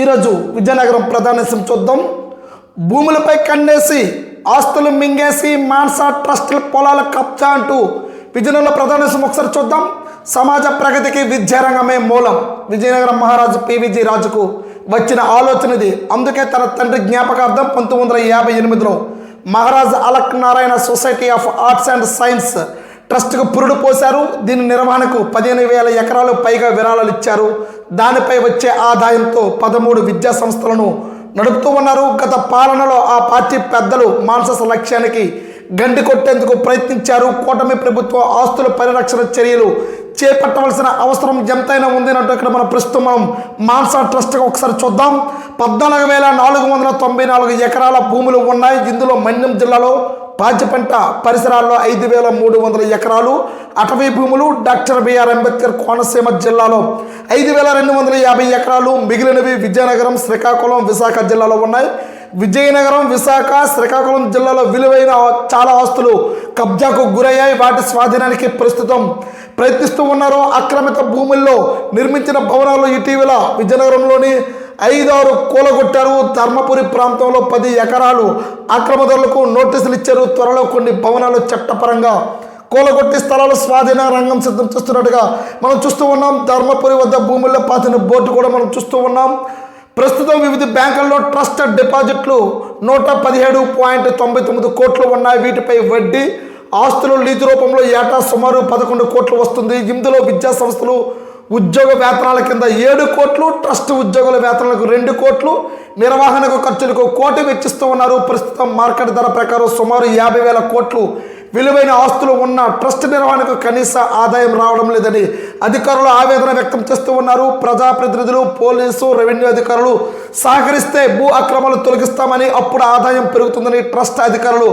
ఈరోజు విజయనగరం ప్రధాన చూద్దాం. భూములపై కన్నేసి ఆస్తులు మింగేసి మాన్సా ట్రస్టుల పొలాల కబ్జా అంటూ విజయనగరంలో ప్రధాన ఒకసారి చూద్దాం. సమాజ ప్రగతికి విద్యారంగమే మూలం. విజయనగరం మహారాజు పివిజి రాజుకు వచ్చిన ఆలోచనది అందుకే తన తండ్రి జ్ఞాపకార్థం పంతొమ్మిది వందల యాభై ఎనిమిదిలో Maharaj Alak Narayan society of arts and science ట్రస్ట్కు పురుడు పోశారు. దీని నిర్వహణకు పదిహేను వేల ఎకరాలు పైగా విరాళాలు ఇచ్చారు. దానిపై వచ్చే ఆదాయంతో పదమూడు విద్యా సంస్థలను నడుపుతూ ఉన్నారు. గత పాలనలో ఆ పార్టీ పెద్దలు మాన్సస్ లక్ష్యానికి గండి కొట్టేందుకు ప్రయత్నించారు. కూటమి ప్రభుత్వ ఆస్తుల పరిరక్షణ చర్యలు చేపట్టవలసిన అవసరం ఎంతైనా ఉంది అన్నట్టు ఇక్కడ మనం ప్రస్తుతం మనం మాన్సా ట్రస్ట్గా ఒకసారి చూద్దాం. పద్నాలుగు వేల నాలుగు వందల తొంభై నాలుగు ఎకరాల భూములు ఉన్నాయి. ఇందులో మన్యం జిల్లాలో పాచిపంట పరిసరాల్లో ఐదు వేల మూడు వందల ఎకరాలు అటవీ భూములు డాక్టర్ బిఆర్ అంబేద్కర్ కోనసీమ జిల్లాలో ఐదు వేల రెండు వందల యాభై ఎకరాలు మిగిలినవి విజయనగరం శ్రీకాకుళం విశాఖ జిల్లాలో ఉన్నాయి. విజయనగరం విశాఖ శ్రీకాకుళం జిల్లాలో విలువైన చాలా ఆస్తులు కబ్జాకు గురయ్యాయి. వాటి స్వాధీనానికి ప్రస్తుతం ప్రయత్నిస్తూ ఉన్నారు ఆక్రమిత భూముల్లో నిర్మించిన భవనాలు ఇటీవల విజయనగరంలోని ఐదారు కూలగొట్టారు. ధర్మపురి ప్రాంతంలో పది ఎకరాలు ఆక్రమదారులకు నోటీసులు ఇచ్చారు. త్వరలో కొన్ని భవనాలు చట్టపరంగా కూలగొట్టి స్థలాలు స్వాధీన రంగం సిద్ధం చేస్తున్నట్టుగా మనం చూస్తూ ఉన్నాం. ధర్మపురి వద్ద భూముల్లో పాతిన బోర్డు కూడా మనం చూస్తూ ఉన్నాం. ప్రస్తుతం వివిధ బ్యాంకుల్లో ట్రస్ట్ డిపాజిట్లు నూట పదిహేడు పాయింట్ తొంభై తొమ్మిది కోట్లు ఉన్నాయి. వీటిపై వడ్డీ ఆస్తులు లీజు రూపంలో ఏటా సుమారు పదకొండు కోట్లు వస్తుంది. ఇందులో విద్యా సంస్థలు ఉద్యోగ వేతనాల కింద ఏడు కోట్లు ట్రస్ట్ ఉద్యోగుల వేతనాలకు రెండు కోట్లు నిర్వహణకు ఖర్చులకు కోటి వెచ్చిస్తూ ఉన్నారు. ప్రస్తుతం మార్కెట్ ధర ప్రకారం సుమారు యాభై వేల కోట్లు విలువైన ఆస్తులు ఉన్న ట్రస్ట్ నిర్వహణకు కనీస ఆదాయం రావడం లేదని అధికారులు ఆవేదన వ్యక్తం చేస్తూ ఉన్నారు. ప్రజాప్రతినిధులు పోలీసు రెవెన్యూ అధికారులు సహకరిస్తే భూ అక్రమాలు తొలగిస్తామని అప్పుడు ఆదాయం పెరుగుతుందని ట్రస్ట్ అధికారులు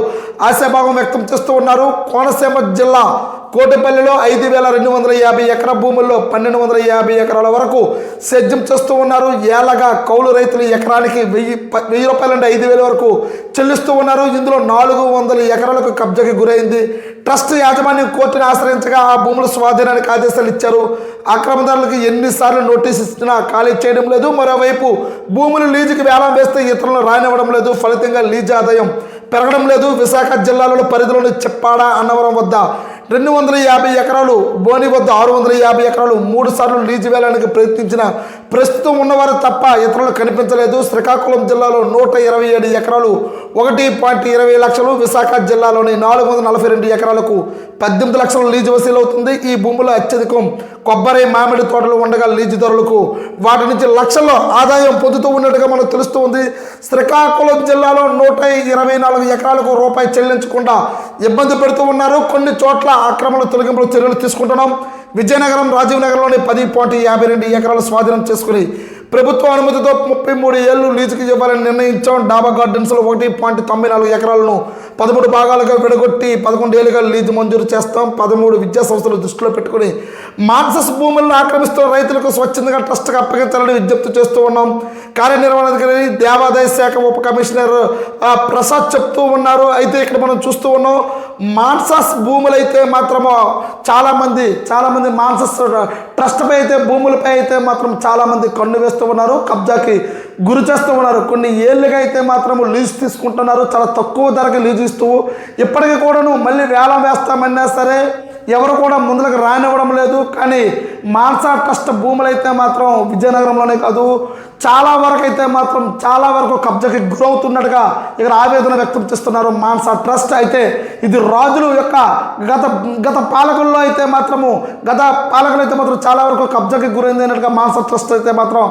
ఆశాభావం వ్యక్తం చేస్తూ ఉన్నారు. కోనసీమ జిల్లా కోటపల్లిలో ఐదు వేల రెండు వందల యాభై ఎకరా భూముల్లో పన్నెండు వందల యాభై ఎకరాల వరకు సేద్యం చేస్తూ ఉన్నారు. ఏలగా కౌలు రైతులు ఎకరానికి వెయ్యి వెయ్యి రూపాయల నుండి ఐదు వేల వరకు చెల్లిస్తూ ఉన్నారు. ఇందులో నాలుగు వందల ఎకరాలకు కబ్జాకి గురైంది. ట్రస్ట్ యాజమాన్యం కోర్టుని ఆశ్రయించగా ఆ భూముల స్వాధీనానికి ఆదేశాలు ఇచ్చారు. ఆక్రమదారులకు ఎన్నిసార్లు నోటీస్ ఇచ్చినా ఖాళీ చేయడం లేదు. మరోవైపు భూములు లీజుకి వేలం వేస్తే ఇతరులను రానివ్వడం లేదు. ఫలితంగా లీజు ఆదాయం పెరగడం లేదు. విశాఖ జిల్లాలో పరిధిలోని చెప్పాడ అన్నవరం వద్ద రెండు వందల యాభై ఎకరాలు బోని వద్ద ఆరు వందల యాభై ఎకరాలు మూడు సార్లు లీజు వేయడానికి ప్రయత్నించిన ప్రస్తుతం ఉన్నవారు తప్ప ఇతరులు కనిపించలేదు. శ్రీకాకుళం జిల్లాలో నూట ఇరవై ఏడు ఎకరాలు ఒకటి పాయింట్ ఇరవై లక్షలు. విశాఖ జిల్లాలోని నాలుగు వందల నలభై రెండు ఎకరాలకు పద్దెనిమిది లక్షలు లీజు వసూలు అవుతుంది ఈ భూములు అత్యధికం కొబ్బరి మామిడి తోటలు ఉండగా లీజు ధరలకు వాటి నుంచి లక్షల్లో ఆదాయం పొందుతూ ఉన్నట్టుగా మనకు తెలుస్తూ ఉంది. శ్రీకాకుళం జిల్లాలో నూట ఇరవై నాలుగు ఎకరాలకు రూపాయి చెల్లించకుండా ఇబ్బంది పెడుతూ ఉన్నారు. కొన్ని చోట్ల ఆక్రమణ తొలగింపులు చర్యలు తీసుకుంటున్నాం. విజయనగరం రాజీవ్ నగర్లోని పది పాయింట్ యాభై రెండు ఎకరాలు స్వాధీనం చేసుకుని ప్రభుత్వ అనుమతితో ముప్పై మూడు ఏళ్ళు లీజుకి ఇవ్వాలని నిర్ణయించాం డాబా గార్డెన్స్లో ఒకటి పాయింట్ తొంభై నాలుగు ఎకరాలను పదమూడు భాగాలుగా విడగొట్టి పదకొండు ఏళ్ళుగా లీజు మంజూరు చేస్తాం. పదమూడు విద్యా సంస్థలు దృష్టిలో పెట్టుకుని మాన్సస్ భూములను ఆక్రమిస్తున్న రైతులకు స్వచ్ఛందంగా ట్రస్ట్గా అప్పగించాలని విజ్ఞప్తి చేస్తూ ఉన్నాం. కార్యనిర్వహణాధికారి దేవాదాయ శాఖ ఉప కమిషనర్ ప్రసాద్ చెప్తూ ఉన్నారు. అయితే ఇక్కడ మనం చూస్తూ ఉన్నాం మాన్సస్ భూములైతే మాత్రము చాలామంది చాలామంది మాన్సస్ ట్రస్ట్పై అయితే భూములపై అయితే మాత్రం చాలామంది కన్ను వేస్తూ ఉన్నారు. కబ్జాకి గురి చేస్తూ ఉన్నారు. కొన్ని ఏళ్ళుగా అయితే మాత్రం లీజు తీసుకుంటున్నారు. చాలా తక్కువ ధరకి లీజు ఇస్తూ ఇప్పటికీ కూడాను మళ్ళీ వేలం వేస్తామన్నా సరే ఎవరు కూడా ముందులకు రానివ్వడం లేదు. కానీ మాన్సా ట్రస్ట్ భూములు అయితే మాత్రం విజయనగరంలోనే కాదు చాలా వరకు అయితే మాత్రం చాలా వరకు కబ్జాకి గురవుతున్నట్టుగా ఇక్కడ ఆవేదన వ్యక్తం చేస్తున్నారు మాన్సా ట్రస్ట్. అయితే ఇది రాజుల యొక్క గత గత పాలకుల్లో అయితే మాత్రము గత పాలకులు అయితే మాత్రం చాలా వరకు కబ్జాకి గురైంది అన్నట్టుగా మాన్సా ట్రస్ట్ అయితే మాత్రం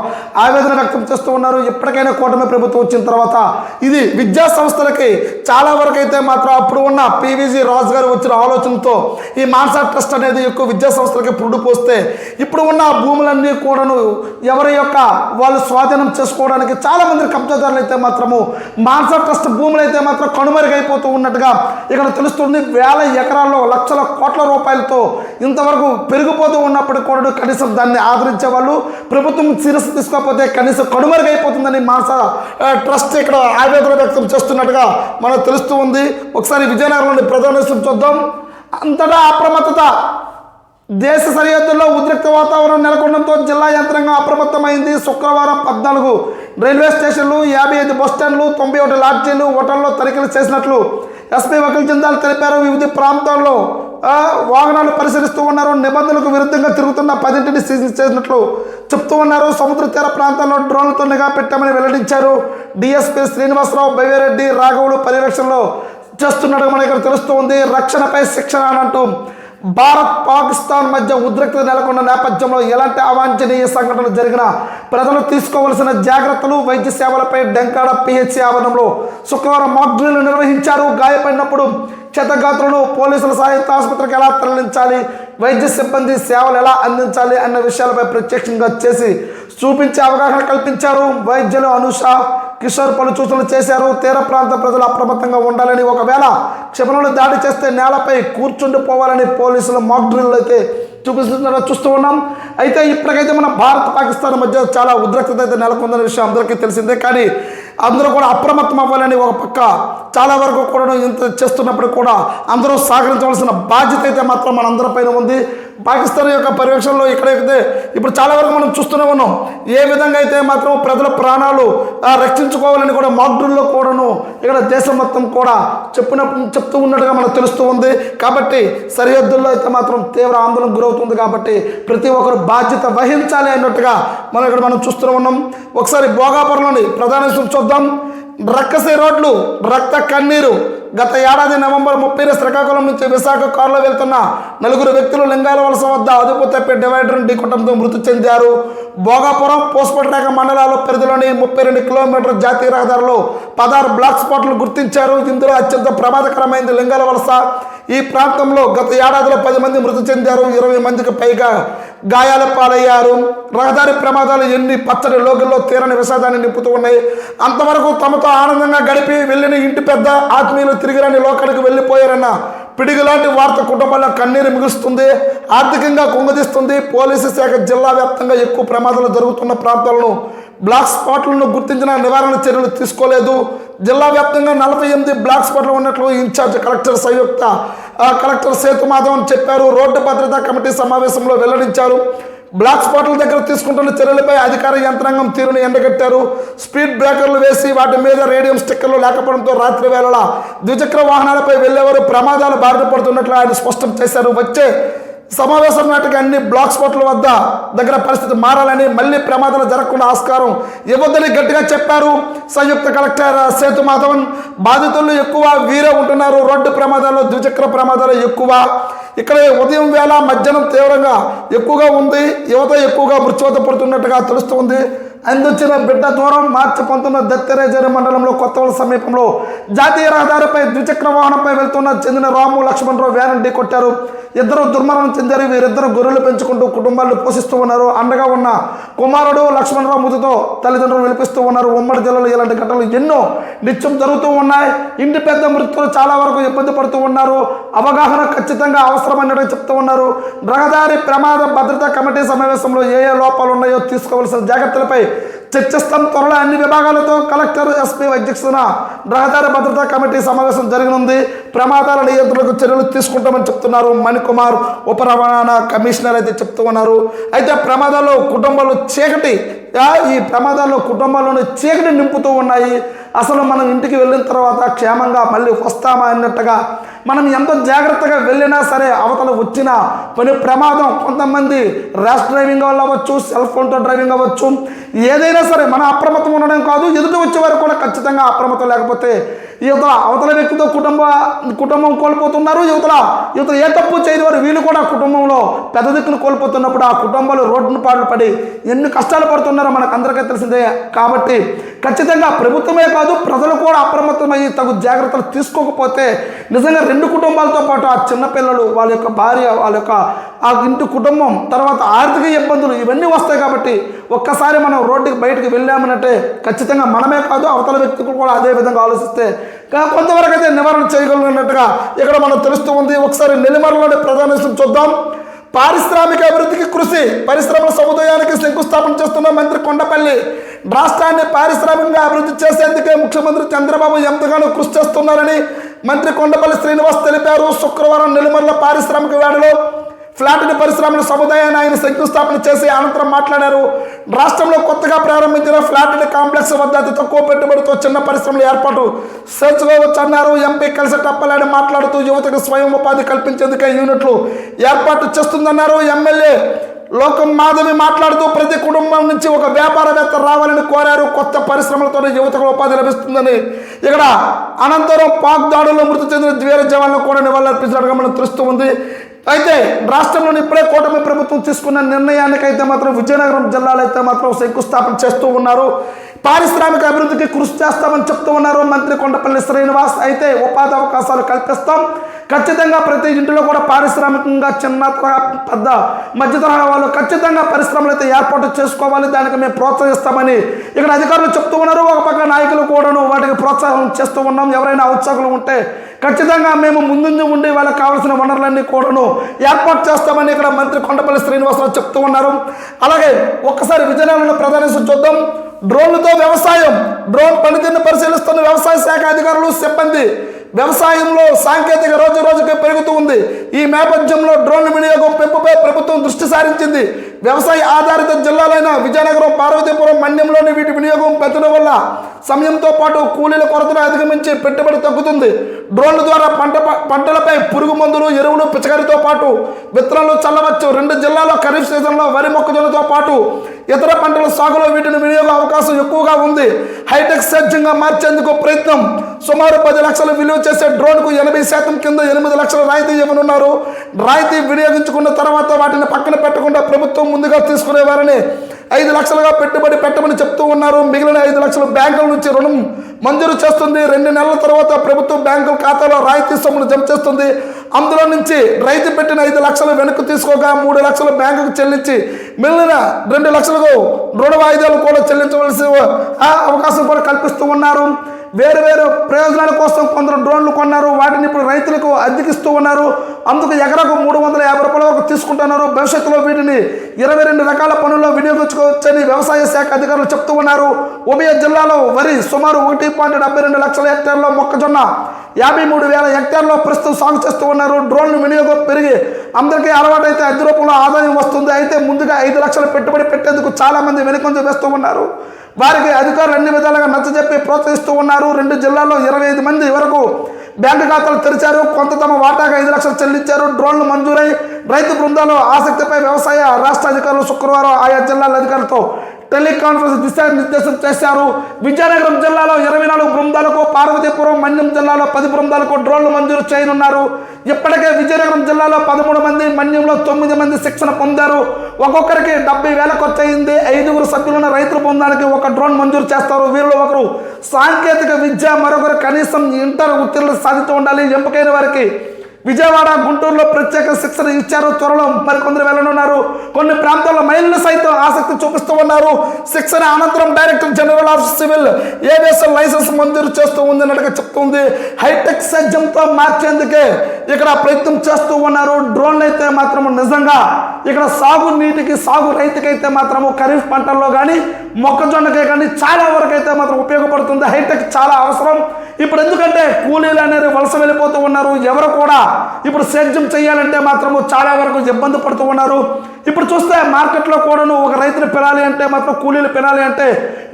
ఆవేదన వ్యక్తం చేస్తూ ఉన్నారు. ఎప్పటికైనా కూటమి ప్రభుత్వం వచ్చిన తర్వాత ఇది విద్యా సంస్థలకి చాలా వరకు అయితే మాత్రం అప్పుడు ఉన్న పీవీజీ రాజు గారు వచ్చిన ఆలోచనతో ఈ మా ఆన్సర్ ట్రస్ట్ అనేది ఎక్కువ విద్యా సంస్థలకి పురుడు పోస్తే ఇప్పుడు ఉన్న భూములన్నీ కూడాను ఎవరి యొక్క వాళ్ళు స్వాధీనం చేసుకోవడానికి చాలామంది కబ్జాదారులు అయితే మాత్రము మాన్సా ట్రస్ట్ భూములు అయితే మాత్రం కనుమరుగైపోతూ ఉన్నట్టుగా ఇక్కడ తెలుస్తుంది. వేల ఎకరాల్లో లక్షల కోట్ల రూపాయలతో ఇంతవరకు పెరిగిపోతూ ఉన్నప్పటికీ కూడా కనీసం దాన్ని ఆదరించే వాళ్ళు ప్రభుత్వం సీరియస్ తీసుకోకపోతే కనీసం కనుమరుగైపోతుందని మాన్స ట్రస్ట్ ఇక్కడ ఆవేదన వ్యక్తం చేస్తున్నట్టుగా మనకు తెలుస్తూ ఉంది. ఒకసారి విజయనగరంలోని ప్రధాన చూద్దాం. అంతటా అప్రమత్తత. దేశ సరిహద్దుల్లో ఉద్రిక్త వాతావరణం నెలకొనడంతో జిల్లా యంత్రాంగం అప్రమత్తమైంది. శుక్రవారం పద్నాలుగు. రైల్వే స్టేషన్లు యాభై ఐదు బస్ స్టాండ్లు తొంభై ఒకటి లాడ్జీలు హోటల్లో తనిఖీలు చేసినట్లు ఎస్పీ వకీల్ జిందాల్ తెలిపారు. వివిధ ప్రాంతాల్లో వాహనాలు పరిశీలిస్తూ ఉన్నారు. నిబంధనలకు విరుద్ధంగా తిరుగుతున్న పదింటిని సీజ్ చేసినట్లు చెప్తూ ఉన్నారు. సముద్ర తీర ప్రాంతాల్లో డ్రోన్లతో నిఘా పెట్టామని వెల్లడించారు. డిఎస్పీ శ్రీనివాసరావు బైవేరెడ్డి రాఘవులు పర్యవేక్షణలో చేస్తున్నట్టు మనకి ఇక్కడ తెలుస్తూ ఉంది రక్షణపై శిక్షణ అని అంటూ. భారత్ పాకిస్తాన్ మధ్య ఉద్రిక్తత నెలకొన్న నేపథ్యంలో ఎలాంటి అవాంఛనీయ సంఘటనలు జరిగినా ప్రజలు తీసుకోవలసిన జాగ్రత్తలు వైద్య సేవలపై డెంకాడ పిహెచ్సి ఆవరణంలో శుక్రవారం మాక్డ్రిల్ నిర్వహించారు. గాయపడినప్పుడు క్షతగాత్రులను పోలీసుల సహాయంతో ఆసుపత్రికి ఎలా తరలించాలి వైద్య సిబ్బంది సేవలు ఎలా అందించాలి అన్న విషయాలపై ప్రత్యక్షంగా చేసి చూపించే అవగాహన కల్పించారు. వైద్యులు అనుష కిషోర్ పలు సూచనలు చేశారు. తీర ప్రాంత ప్రజలు అప్రమత్తంగా ఉండాలని ఒకవేళ క్షిపణులు దాడి చేస్తే నేలపై కూర్చుండిపోవాలని పోలీసులు మాక్ డ్రిల్ అయితే చూపిస్తున్న చూస్తూ ఉన్నాం. అయితే ఇప్పటికైతే మన భారత్ పాకిస్తాన్ మధ్య చాలా ఉద్రక్తత అయితే నెలకొందన్న విషయం అందరికీ తెలిసిందే. కానీ అందరూ కూడా అప్రమత్తం అవ్వాలని ఒక పక్క చాలా వరకు కూడా ఇంత చేస్తున్నప్పుడు కూడా అందరూ సహకరించవలసిన బాధ్యత అయితే మాత్రం మనందరిపైన ఉంది. పాకిస్తాన్ యొక్క పర్యవేక్షణలో ఇక్కడైతే ఇప్పుడు చాలా వరకు మనం చూస్తూనే ఉన్నాం. ఏ విధంగా అయితే మాత్రం ప్రజల ప్రాణాలు రక్షించుకోవాలని కూడా మాక్డ్రిల్లో కూడాను ఇక్కడ దేశం మొత్తం కూడా చెప్పిన చెప్తూ ఉన్నట్టుగా మనకు తెలుస్తూ ఉంది. కాబట్టి సరిహద్దుల్లో అయితే మాత్రం తీవ్ర ఆందోళన గురవుతుంది కాబట్టి ప్రతి ఒక్కరు బాధ్యత వహించాలి అన్నట్టుగా మనం ఇక్కడ మనం చూస్తూ ఉన్నాం. ఒకసారి భోగాపురంలోని ప్రధాన చూద్దాం. రక్తసే రోడ్లు రక్త కన్నీరు గత ఏడాది నవంబర్ ముప్పై శ్రీకాకుళం నుంచి విశాఖ కారులో వెళ్తున్న నలుగురు వ్యక్తులు లింగాల వలస వద్ద అదుపు తప్పి డివైడర్ ఢీకొట్టడంతో మృతి చెందారు. భోగాపురం పోస్పట్రేక మండలాల పరిధిలోని ముప్పై రెండు కిలోమీటర్ జాతీయ రహదారిలో పదహారు బ్లాక్ స్పాట్లు గుర్తించారు. ఇందులో అత్యంత ప్రమాదకరమైంది లింగాల వలస ఈ ప్రాంతంలో గత ఏడాదిలో పది మంది మృతి చెందారు ఇరవై మందికి పైగా గాయాల పాలయ్యారు. రహదారి ప్రమాదాలు ఎన్ని పచ్చడి లోకల్లో తీరని విషాదాన్ని నింపుతూ ఉన్నాయి. అంతవరకు తమతో ఆనందంగా గడిపి వెళ్ళిన ఇంటి పెద్ద ఆత్మీయులు తిరిగిరాని లోకానికి వెళ్ళిపోయారన్న పిడిగిలాంటి వార్త కుటుంబంలో కన్నీరు మిగులుస్తుంది ఆర్థికంగా కుంగదీస్తుంది. పోలీసు శాఖ జిల్లా వ్యాప్తంగా ఎక్కువ ప్రమాదాలు జరుగుతున్న ప్రాంతాలను బ్లాక్ స్పాట్లను గుర్తించిన నివారణ చర్యలు తీసుకోలేదు. జిల్లా వ్యాప్తంగా నలభై ఎనిమిది బ్లాక్ స్పాట్లు ఉన్నట్లు ఇన్ఛార్జ్ కలెక్టర్ సంయుక్త కలెక్టర్ సేతు మాధవన్ చెప్పారు. రోడ్డు భద్రతా కమిటీ సమావేశంలో వెల్లడించారు. బ్లాక్ స్పాట్ల దగ్గర తీసుకుంటున్న చర్యలపై అధికార యంత్రాంగం తీరును ఎండగట్టారు. స్పీడ్ బ్రేకర్లు వేసి వాటి మీద రేడియం స్టిక్కర్లు లేకపోవడంతో రాత్రి వేళల ద్విచక్ర వాహనాలపై వెళ్ళేవారు ప్రమాదాలు బారిన పడుతున్నట్లు ఆయన స్పష్టం చేశారు. వచ్చే సమావేశం నాటికి అన్ని బ్లాక్ స్పాట్ల వద్ద దగ్గర పరిస్థితి మారాలని మళ్ళీ ప్రమాదాలు జరగకుండా ఆస్కారం ఇవ్వద్దని గట్టిగా చెప్పారు సంయుక్త కలెక్టర్ సేతు మాధవన్. బాధితులు ఎక్కువ వీరే ఉంటున్నారు. రోడ్డు ప్రమాదాలు ద్విచక్ర ప్రమాదాలు ఎక్కువ. ఇక్కడ ఉదయం వేళ మధ్యాహ్నం తీవ్రంగా ఎక్కువగా ఉంది. యువత ఎక్కువగా మృత్యువత పడుతున్నట్టుగా తెలుస్తుంది. అందించిన బిడ్డ దూరం మార్చి పంతొమ్మిది దత్తరేజరి మండలంలో కొత్తవల సమీపంలో జాతీయ రహదారిపై ద్విచక్ర వాహనంపై వెళ్తున్న చెందిన రాము లక్ష్మణరావు వ్యాన్ ఢీ కొట్టారు. ఇద్దరు దుర్మరణం చెందారు. వీరిద్దరు గొర్రెలు పెంచుకుంటూ కుటుంబాలను పోషిస్తూ ఉన్నారు. అండగా ఉన్న కుమారుడు లక్ష్మణరావు మృతితో తల్లిదండ్రులు విలిపిస్తూ ఉన్నారు. ఉమ్మడి జిల్లాలో ఇలాంటి ఘటనలు ఎన్నో నిత్యం జరుగుతూ ఉన్నాయి. ఇంటి పెద్ద మృతులు చాలా వరకు ఇబ్బంది పడుతూ ఉన్నారు. అవగాహన ఖచ్చితంగా అవసరమైనట్టు చెప్తూ ఉన్నారు. రహదారి ప్రమాద భద్రతా కమిటీ సమావేశంలో ఏ ఏ లోపాలు ఉన్నాయో తీసుకోవాల్సిన జాగ్రత్తలపై చర్చిస్తాం త్వరలో అన్ని విభాగాలతో కలెక్టర్ ఎస్పీ అధ్యక్షున రహదారి భద్రతా కమిటీ సమావేశం జరగనుంది. ప్రమాదాల నియంత్రణకు చర్యలు తీసుకుంటామని చెప్తున్నారు. మణికుమార్ ఉప రవాణా కమిషనర్ అయితే చెప్తూ ఉన్నారు. అయితే ప్రమాదాల్లో కుటుంబాలు చీకటి ఈ ప్రమాదాల్లో కుటుంబాల్లోని చీకటి నింపుతూ ఉన్నాయి. అసలు మనం ఇంటికి వెళ్ళిన తర్వాత క్షేమంగా మళ్ళీ వస్తామా అన్నట్టుగా మనం ఎంత జాగ్రత్తగా వెళ్ళినా సరే అవతల వచ్చిన కొన్ని ప్రమాదం కొంతమంది ర్యాష్ డ్రైవింగ్ వల్ల అవ్వచ్చు సెల్ ఫోన్తో డ్రైవింగ్ అవ్వచ్చు. ఏదైనా సరే మన అప్రమత్తం ఉండడం కాదు ఎదుటి వచ్చే వారు కూడా ఖచ్చితంగా అప్రమత్తం లేకపోతే యువతల అవతల వ్యక్తితో కుటుంబ కుటుంబం కోల్పోతున్నారు. యువతల యువతల ఏ తప్పు చేయని వారు వీళ్ళు కూడా కుటుంబంలో పెద్ద దిక్కును కోల్పోతున్నప్పుడు ఆ కుటుంబాలు రోడ్డును పాటలు పడి ఎన్ని కష్టాలు పడుతున్నారో మనకు అందరికీ తెలిసిందే. కాబట్టి ఖచ్చితంగా ప్రభుత్వమే కాదు ప్రజలు కూడా అప్రమత్తమయ్యి తగు జాగ్రత్తలు తీసుకోకపోతే నిజంగా రెండు కుటుంబాలతో పాటు ఆ చిన్నపిల్లలు వాళ్ళ యొక్క భార్య వాళ్ళ యొక్క ఆ ఇంటి కుటుంబం తర్వాత ఆర్థిక ఇబ్బందులు ఇవన్నీ వస్తాయి కాబట్టి ఒక్కసారి మనం రోడ్డుకి బయటకు వెళ్ళామనంటే ఖచ్చితంగా మనమే కాదు అవతల వ్యక్తులు కూడా అదే విధంగా ఆలోచిస్తే కొంతవరకు అయితే నివారణ చేయగలిగినట్టుగా ఇక్కడ మనం తెలుస్తూ ఉంది. ఒకసారి నెల్లిమరలోని ప్రధాన చూద్దాం. పారిశ్రామిక అభివృద్ధికి కృషి పరిశ్రమల సముదాయానికి శంకుస్థాపన చేస్తున్న మంత్రి కొండపల్లి. రాష్ట్రాన్ని పారిశ్రామికంగా అభివృద్ధి చేసేందుకే ముఖ్యమంత్రి చంద్రబాబు ఎంతగానో కృషి చేస్తున్నారని మంత్రి కొండపల్లి శ్రీనివాస్ తెలిపారు. శుక్రవారం నెల్లిమర్ల పారిశ్రామిక వేడలో ఫ్లాట్ పరిశ్రమల సముదాయాన్ని ఆయన శంకుస్థాపన చేసి అనంతరం మాట్లాడారు. రాష్ట్రంలో కొత్తగా ప్రారంభించిన ఫ్లాట్ కాంప్లెక్స్ వద్ద అతి తక్కువ పెట్టుబడితో చిన్న పరిశ్రమల ఏర్పాటు చేసుకోవచ్చు అన్నారు ఎంపీ కలిసి టప్పలాడి మాట్లాడుతూ యువతకు స్వయం ఉపాధి కల్పించేందుకే యూనిట్లు ఏర్పాటు చేస్తుందన్నారు. ఎమ్మెల్యే లోకం మాధవి మాట్లాడుతూ ప్రతి కుటుంబం నుంచి ఒక వ్యాపారవేత్త రావాలని కోరారు. కొత్త పరిశ్రమలతో యువతకు ఉపాధి లభిస్తుందని. ఇక్కడ అనంతరం పాక్ దాడుల్లో మృతి చెందిన ద్వీర జవాన్లు కూడా నివాళులర్పించడానికి మనం తెలుస్తూ ఉంది. అయితే రాష్ట్రంలోని ఇప్పుడే కూటమి ప్రభుత్వం తీసుకున్న నిర్ణయానికి అయితే మాత్రం విజయనగరం జిల్లాలో అయితే మాత్రం శంకుస్థాపన చేస్తూ ఉన్నారు. పారిశ్రామిక అభివృద్ధికి కృషి చేస్తామని చెప్తూ ఉన్నారు మంత్రి కొండపల్లి శ్రీనివాస్. అయితే ఉపాధి అవకాశాలు కల్పిస్తాం. ఖచ్చితంగా ప్రతి ఇంటిలో కూడా పారిశ్రామికంగా చిన్న తరహా పెద్ద మధ్య తరహా వాళ్ళు ఖచ్చితంగా పరిశ్రమలు అయితే ఏర్పాటు చేసుకోవాలి దానికి మేము ప్రోత్సహిస్తామని ఇక్కడ అధికారులు చెప్తూ ఉన్నారు. ఒక పక్క నాయకులు కూడాను వాటికి ప్రోత్సాహం చేస్తూ ఉన్నాం. ఎవరైనా ఉత్సాహులు ఉంటే ఖచ్చితంగా మేము ముందుంది ఉండి వాళ్ళకి కావాల్సిన వనరులన్నీ కూడాను ఏర్పాటు చేస్తామని ఇక్కడ మంత్రి కొండపల్లి శ్రీనివాసరావు చెప్తూ ఉన్నారు. అలాగే ఒక్కసారి విజయనగరంలో ప్రదర్శన చూద్దాం. డ్రోన్లతో వ్యవసాయం డ్రోన్ పనితీరును పరిశీలిస్తున్న వ్యవసాయ శాఖ అధికారులు సిబ్బంది వ్యవసాయంలో సాంకేతిక రోజు రోజుకి పెరుగుతూ ఉంది. ఈ నేపథ్యంలో డ్రోన్ వినియోగం పెంపుపై ప్రభుత్వం దృష్టి సారించింది. వ్యవసాయ ఆధారిత జిల్లాలైన విజయనగరం పార్వతీపురం మన్యంలోని వీటి వినియోగం పెంచడం వల్ల సమయంతో పాటు కూలీల కొరతను అధిగమించి పెట్టుబడి తగ్గుతుంది. డ్రోన్ల ద్వారా పంట పంటలపై పురుగు మందులు ఎరువులు పిచకారితో పాటు విత్తనాలు చల్లవచ్చు. రెండు జిల్లాల్లో ఖరీఫ్ సీజన్లో వరి మొక్కజొన్నతో పాటు ఇతర పంటల సాగులో వీటిని వినియోగ అవకాశం ఎక్కువగా ఉంది. హైటెక్ సజ్జంగా మార్చేందుకు ప్రయత్నం. సుమారు పది లక్షల విలువ చేసే డ్రోన్కు ఎనభై శాతం కింద ఎనిమిది లక్షల రాయితీ ఇవ్వనున్నారు. రాయితీ వినియోగించుకున్న తర్వాత వాటిని పక్కన పెట్టకుండా ప్రభుత్వం ముందుగా తీసుకునేవారని ఐదు లక్షలుగా పెట్టుబడి పెట్టమని చెప్తూ ఉన్నారు. మిగిలిన ఐదు లక్షలు బ్యాంకుల నుంచి రుణం మంజూరు చేస్తుంది. రెండు నెలల తర్వాత ప్రభుత్వం బ్యాంకుల ఖాతాలో రాయితీ సొమ్మును జమ చేస్తుంది. అందులో నుంచి రైతు పెట్టిన ఐదు లక్షలు వెనక్కు తీసుకోగా మూడు లక్షలు బ్యాంకుకు చెల్లించి మిగిలిన రెండు లక్షలకు రుణ వాయిదాలు కూడా చెల్లించవలసి అవకాశం కూడా కల్పిస్తూ ఉన్నారు. వేరు వేరు ప్రయోజనాల కోసం కొందరు డ్రోన్లు కొన్నారు. వాటిని ఇప్పుడు రైతులకు అద్దెకిస్తూ ఉన్నారు. అందుకు ఎకరకు మూడు వందల యాభై రూపాయల వరకు తీసుకుంటున్నారు. భవిష్యత్తులో వీటిని ఇరవై రెండు రకాల పనుల్లో వినియోగించుకోవచ్చని వ్యవసాయ శాఖ అధికారులు చెప్తూ ఉన్నారు. ఉభయ జిల్లాలో వరి సుమారు ఒకటి పాయింట్ డెబ్బై రెండు లక్షల హెక్టార్లో మొక్కజొన్న యాభై మూడు వేల హెక్టార్లో ప్రస్తుతం సాగు చేస్తూ ఉన్నారు. డ్రోన్లు వినియోగం పెరిగి అందరికీ అలవాటైతే అద్దె రూపంలో ఆదాయం వస్తుంది. అయితే ముందుగా ఐదు లక్షలు పెట్టుబడి పెట్టేందుకు చాలామంది వెనుకొంజ వేస్తూ ఉన్నారు. వారికి అధికారులు అన్ని విధాలుగా నచ్చజెప్పి ప్రోత్సహిస్తూ ఉన్నారు. రెండు జిల్లాల్లో ఇరవై ఐదు మంది వరకు బ్యాంకు ఖాతాలు తెరిచారు. కొంత తమ వాటాగా ఐదు లక్షలు చెల్లించారు. డ్రోన్లు మంజూరై రైతు బృందాలు ఆసక్తిపై వ్యవసాయ రాష్ట్ర అధికారులు శుక్రవారం ఆయా జిల్లాల అధికారులతో టెలికాన్ఫరెన్స్ దిశానిర్దేశం చేశారు. విజయనగరం జిల్లాలో ఇరవై నాలుగు బృందాలకు పార్వతీపురం మన్యం జిల్లాలో పది బృందాలకు డ్రోన్లు మంజూరు చేయనున్నారు. ఇప్పటికే విజయనగరం జిల్లాలో పదమూడు మంది మన్యంలో తొమ్మిది మంది శిక్షణ పొందారు. ఒక్కొక్కరికి డెబ్బై వేల ఖర్చు అయింది. ఐదుగురు సభ్యులున్న రైతుల బృందానికి ఒక డ్రోన్ మంజూరు చేస్తారు. వీరిలో ఒకరు సాంకేతిక విద్య మరొకరు కనీసం ఇంటర్ ఉత్తీర్ణత సాధిస్తూ ఉండాలి. ఎంపికైన వారికి విజయవాడ గుంటూరులో ప్రత్యేక శిక్షణ ఇచ్చారు. త్వరలో మరికొందరు వెళ్ళనున్నారు. కొన్ని ప్రాంతాల్లో మహిళలు సైతం ఆసక్తి చూపిస్తూ ఉన్నారు. శిక్షణ అనంతరం director general of civil aviation licence మంజూరు చేస్తూ ఉంది అన్నట్టుగా చెప్తుంది. హైటెక్ సజ్జంతో మార్చేందుకే ఇక్కడ ప్రయత్నం చేస్తూ ఉన్నారు. డ్రోన్లు అయితే మాత్రం నిజంగా ఇక్కడ సాగు నీటికి సాగు రైతుకైతే మాత్రము ఖరీఫ్ పంటల్లో కానీ మొక్కజొన్నకే కానీ చాలా వరకు అయితే మాత్రం ఉపయోగపడుతుంది. హైటెక్ చాలా అవసరం. ఇప్పుడు ఎందుకంటే కూలీలు అనేది వలస వెళ్ళిపోతూ ఉన్నారు. ఎవరు కూడా ఇప్పుడు సేద్యం చేయాలంటే మాత్రము చాలా వరకు ఇబ్బంది పడుతూ ఉన్నారు. ఇప్పుడు చూస్తే మార్కెట్లో కూడాను ఒక రైతుని పెనాలి అంటే మాత్రం కూలీలు పెనాలి అంటే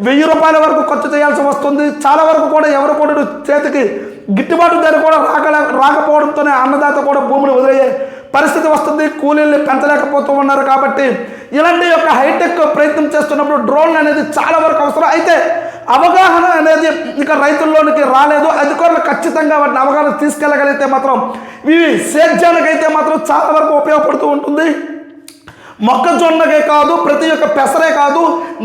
వెయ్యి రూపాయల వరకు ఖర్చు చేయాల్సి వస్తుంది. చాలా వరకు కూడా ఎవరు కూడా చేతికి గిట్టుబాటు ధర కూడా రాక రాకపోవడంతోనే అన్నదాత కూడా భూములు వదిలే పరిస్థితి వస్తుంది. కూలీల్ని పెంచలేకపోతూ ఉన్నారు కాబట్టి ఇలాంటి యొక్క హైటెక్ ప్రయత్నం చేస్తున్నప్పుడు డ్రోన్ అనేది చాలా వరకు అవసరం. అయితే అవగాహన అనేది ఇక రైతుల్లోనికి రాలేదు. అధికారులు ఖచ్చితంగా వాటిని అవగాహన తీసుకెళ్ళగలిగితే మాత్రం ఇవి సేద్యానికైతే మాత్రం చాలా వరకు ఉపయోగపడుతూ ఉంటుంది. మొక్కజొన్నకే కాదు ప్రతి ఒక్క పెసరే కాదు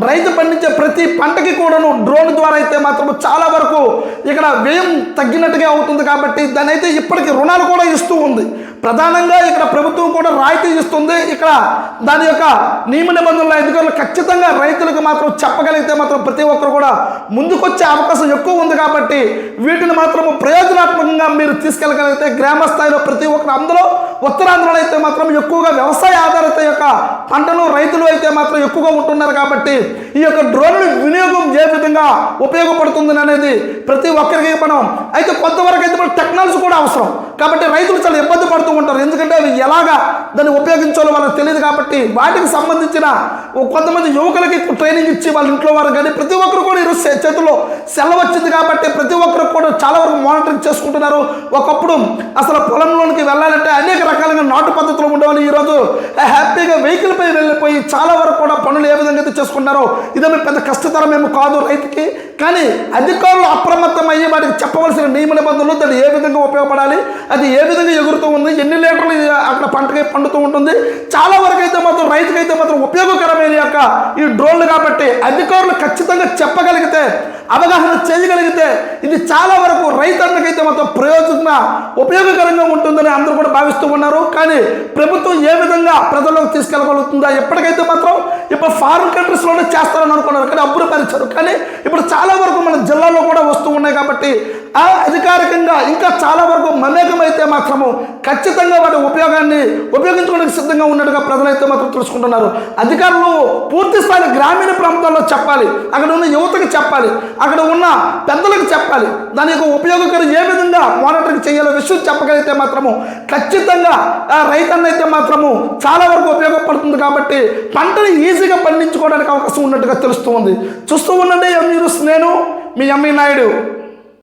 రైతు పండించే ప్రతి పంటకి కూడాను డ్రోన్ ద్వారా అయితే మాత్రం చాలా వరకు ఇక్కడ వ్యయం తగ్గినట్టుగా అవుతుంది కాబట్టి దాని అయితే ఇప్పటికి రుణాలు కూడా ఇస్తూ ఉంది. ప్రధానంగా ఇక్కడ ప్రభుత్వం కూడా రాయితీ ఇస్తుంది. ఇక్కడ దాని యొక్క నియమ నిబంధనల అధికారులు ఖచ్చితంగా రైతులకు మాత్రం చెప్పగలిగితే మాత్రం ప్రతి ఒక్కరు కూడా ముందుకొచ్చే అవకాశం ఎక్కువ ఉంది కాబట్టి వీటిని మాత్రం ప్రయోజనాత్మకంగా మీరు తీసుకెళ్ళగలిగితే గ్రామ స్థాయిలో ప్రతి ఒక్కరు అందులో ఉత్తరాంధ్రలో అయితే మాత్రం ఎక్కువగా వ్యవసాయ ఆధారిత యొక్క పంటలు రైతులు అయితే మాత్రం ఎక్కువగా ఉంటున్నారు కాబట్టి ఈ యొక్క డ్రోన్లు వినియోగం ఏ విధంగా ఉపయోగపడుతుంది అనేది ప్రతి ఒక్కరికి మనం అయితే కొంతవరకు అయితే మన టెక్నాలజీ కూడా అవసరం. కాబట్టి రైతులు చాలా ఇబ్బంది పడుతూ ఉంటారు. ఎందుకంటే అవి ఎలాగా దాన్ని ఉపయోగించాలో వాళ్ళకి తెలియదు కాబట్టి వాటికి సంబంధించిన కొంతమంది యువకులకి ట్రైనింగ్ ఇచ్చి వాళ్ళ ఇంట్లో వారు కానీ ప్రతి ఒక్కరు కూడా ఈరోజు చేతిలో సెలవు వచ్చింది కాబట్టి ప్రతి ఒక్కరు కూడా చాలా వరకు మానిటరింగ్ చేసుకుంటున్నారు. ఒకప్పుడు అసలు పొలంలోనికి వెళ్ళాలంటే అనేక రకాలుగా నాటు పద్ధతులు ఉండేవాళ్ళు. ఈరోజు హ్యాపీగా వెహికల్ పై వెళ్ళిపోయి చాలా వరకు కూడా పనులు ఏ విధంగా అయితే చేసుకుంటారో ఇదేమీ పెద్ద కష్టతరం ఏమి కాదు రైతుకి. కానీ అధికారులు అప్రమత్తం అయ్యి వాటికి చెప్పవలసిన నియమ నిబంధనలు దాన్ని ఏ విధంగా ఉపయోగపడాలి అది ఏ విధంగా ఎగురుతూ ఉంది ఎన్ని లీటర్లు అక్కడ పంటకి పండుతూ ఉంటుంది. చాలా వరకు అయితే మాత్రం రైతుకైతే మాత్రం ఉపయోగకరమైన యొక్క ఈ డ్రోన్లు కాబట్టి అధికారులు ఖచ్చితంగా చెప్పగలిగితే అవగాహన చేయగలిగితే ఇది చాలా వరకు రైతన్నకైతే మాత్రం ప్రయోజన ఉపయోగకరంగా ఉంటుందని అందరూ కూడా భావిస్తూ ఉన్నారు. కానీ ప్రభుత్వం ఏ విధంగా ప్రజల్లోకి తీసుకెళ్ళగలుగుతుందా ఎప్పటికైతే మాత్రం ఇప్పుడు ఫారిన్ కంట్రీస్లోనే చేస్తారని అనుకున్నారు. కానీ అబ్బురపరిచారు కానీ ఇప్పుడు చాలా వరకు మన జిల్లాలో కూడా వస్తూ ఉన్నాయి కాబట్టి ఆ అధికారికంగా ఇంకా చాలా వరకు మమేకమైతే మాత్రము ఖచ్చితంగా వాటి ఉపయోగాన్ని ఉపయోగించుకోవడానికి సిద్ధంగా ఉన్నట్టుగా ప్రజలైతే మాత్రం తెలుసుకుంటున్నారు. అధికారులు పూర్తి స్థాయి గ్రామీణ ప్రాంతాల్లో చెప్పాలి. అక్కడ ఉన్న యువతకి చెప్పాలి. అక్కడ ఉన్న పెద్దలకు చెప్పాలి. దాని యొక్క ఉపయోగకరం ఏ విధంగా మానిటరింగ్ చేయాలో విషయం చెప్పగలిగితే మాత్రము ఖచ్చితంగా రైతన్న అయితే మాత్రము చాలా వరకు ఉపయోగపడుతుంది కాబట్టి పంటని ఈజీగా పండించుకోవడానికి అవకాశం ఉన్నట్టుగా తెలుస్తుంది చూస్తూ ఉండండి ఎంఈ నేను మీ ఎంఈ నాయుడు.